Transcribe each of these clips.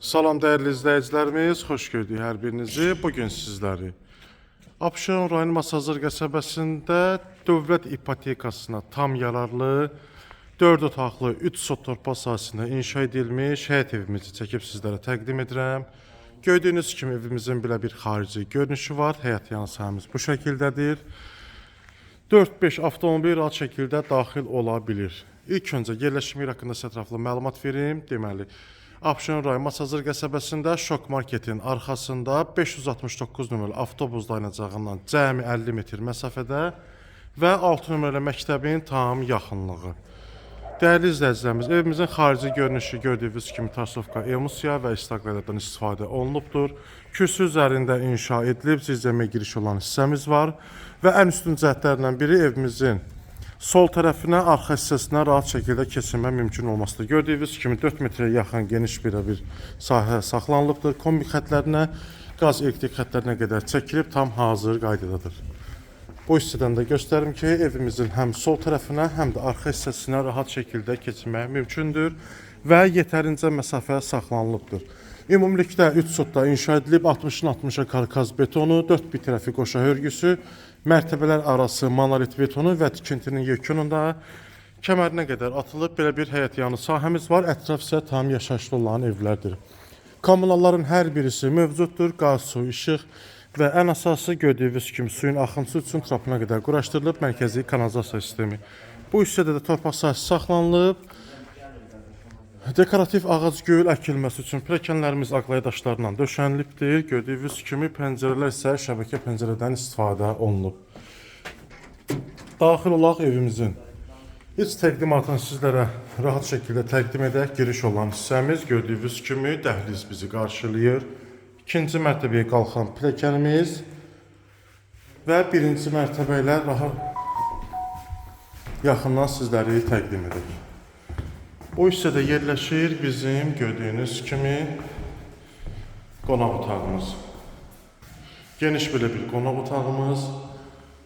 Salam değerli izləyicilərimiz, xoş gördük hər birinizi. Bu gün sizləri Abşeron rayonu Masazır qəsəbəsində dövlət ipotekasına tam yararlı 4 otaqlı 3 sot torpaq inşa edilmiş həyət evimizi çəkib sizlərə təqdim edirəm. Gördüyünüz kimi evimizin belə bir xarici görünüşü var. Həyət sahəmiz bu şəkildədir. 4-5 avtomobil rahat şəkildə daxil ola bilir. İlk öncə yerləşim yeri haqqında ətraflı məlumat verim. Deməli, Abşeron rayon Masazır qəsəbəsində Şok Marketin arxasında 569 nömrəli avtobus dayanacağından cəmi 50 metr məsafədə və 6 nömrəli məktəbin tam yaxınlığı. Dəyərli izləyicilərimiz, evimizin xarici görünüşü gördüyünüz kimi tarsovka, emulsiya və istaqlərdən istifadə olunubdur. Kürsü üzərində inşa edilib, zirzəmiyə giriş olan hissəmiz var və ən üstün cəhətlərindən biri evimizin sol tərəfinə, arxa hissəsinə rahat şəkildə keçirmə mümkün olmasıdır. Gördüyünüz kimi 4 metrə yaxın geniş bir bir sahə saxlanılıbdır. Kombi xətlərinə, qaz elektrik xətlərinə qədər çəkilib tam hazır qaydadadır. Bu hissədən də göstərim ki, evimizin həm sol tərəfinə, həm də arxa hissəsinə rahat şəkildə keçmək mümkündür və yetərincə məsafə saxlanılıbdır. Ümumilikdə 3 sotda inşa edilib 60-ın 60-a karkaz betonu, 4 bir tərəfi qoşa hörgüsü, mərtəbələr arası monolit betonu və tikintinin yekununda kəmərinə qədər atılıb belə bir həyət yanı sahəmiz var. Ətraf isə tam yaşayışlı olan evlərdir. Kommunalların hər birisi mövcuddur. Qaz, su, işıq və ən əsası gördüyünüz kimi suyun axıntısı üçün trapına qədər quraşdırılıb mərkəzi kanalizasiya sistemi. Bu hissədə də torpaq sahəsi saxlanılıb. Dekorativ ağac gül əkilməsi üçün pilləkənlərimiz aqlaya daşlarla döşənilibdir. Gördüyünüz kimi pəncərələr isə şəbəkə pəncərədən istifadə olunub. Daxil olaq evimizin İç təqdimatını sizlərə rahat şəkildə təqdim edək. Giriş olan hissəmiz gördüyünüz kimi dəhliz bizi qarşılayır. İkinci mərtəbəyə qalxan pilləkənimiz və birinci mərtəbə ilə rahat yaxından sizləri təqdim edirik. Bu hissədə yerləşir bizim gördüyünüz kimi qonaq otağımız. Geniş belə bir qonaq otağımız.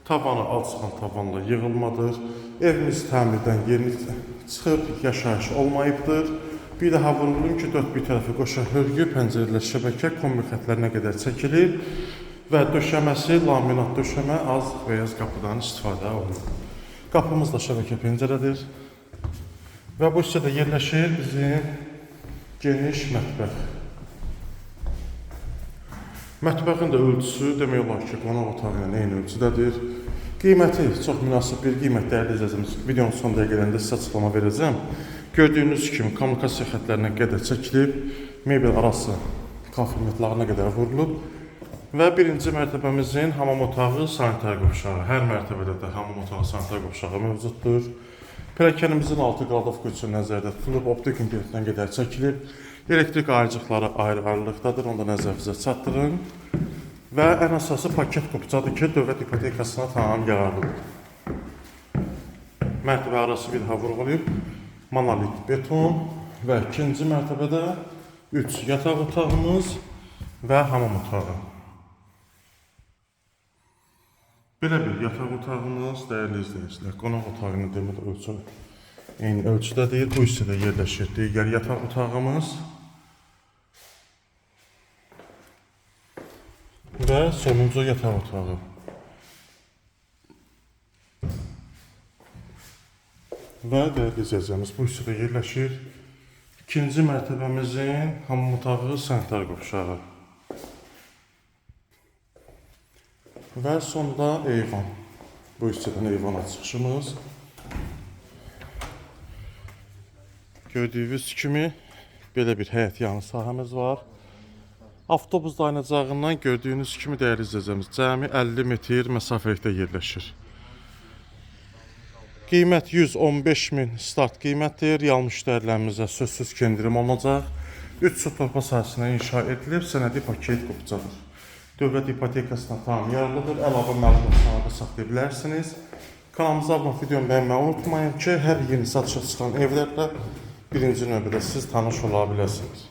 Tavanı alçıqan tavanla yığılmadır. Evimiz təmirdən yeni çıxıb, yaşayış olmayıbdır. Bir daha vurulun ki, dörd bir tərəfi qoşa hörgü, pəncərələr, şəbəkə, kombi xətlərinə qədər çəkilir və döşəməsi laminat döşəmə az beyaz qapıdan istifadə olunur. Qapımız da şəbəkə pəncərədir. Və bu hissədə yerləşir bizim geniş mətbəx. Mətbəxin də ölçüsü demək olar ki, qonaq otağı ilə eyni ölçüdədir. Qiyməti çox münasib bir qiymət dəyərli izləyicimiz. Videonun son dəqiqələrində sizə açıqlama verəcəm. Gördüyünüz kimi kommunikasiya xətlərinə qədər çəkilib, mebel arası kafe metlağına qədər vurulub və birinci mərtəbəmizin hamam otağı, sanitar qovşağı. Hər mərtəbədə də hamam otağı, sanitar qovşağı mövcuddur. Pilləkənimizin altı qaldovka üçün nəzərdə tutulub, optik internetdən qədər çəkilib. Elektrik ayırıcıqları ayrı-ayrılıqdadır, onu da nəzərinizə çatdırın. Və ən əsası paket qupçadır ki, dövlət ipotekasına tamam yararlıdır. Mərtəbə arası bir daha vurğulayıb, monolit beton və ikinci mərtəbədə 3 yataq otağımız və hamam otağı. Belə bir yataq otağımız, dəyərli izləyicilər, qonaq otağı ilə demək ölçü eyni ölçüdədir. Bu hissədə yerləşir digər yataq otağımız. Və sonuncu yataq otağı. Və dəyərli izləyicimiz bu hissədə yerləşir. İkinci mərtəbəmizin hamam otağı, sanitar qovşağı. Və sonda eyvan. Bu hissədən eyvana çıxışımız. Gördüyünüz kimi belə bir həyət yanı sahəmiz var. Avtobus dayanacağından gördüyünüz kimi dəyərli izləyicimiz cəmi 50 metr məsafəlikdə yerləşir. Qiymət 115 min start qiymətdir. Real müştərilərimizə sözsüz kendirim olunacaq. 3 sot torpaq sahəsinə inşa edilib, sənədi paket qopçadır. Dövlət ipotekasına tam yararlıdır. Əlavə məlumat sahədə saxlaya bilərsiniz. Kanalımıza abunə videomu bəyənməyi unutmayın ki, hər yeni satışa çıxan evlərlə birinci növbədə siz tanış ola biləsiniz.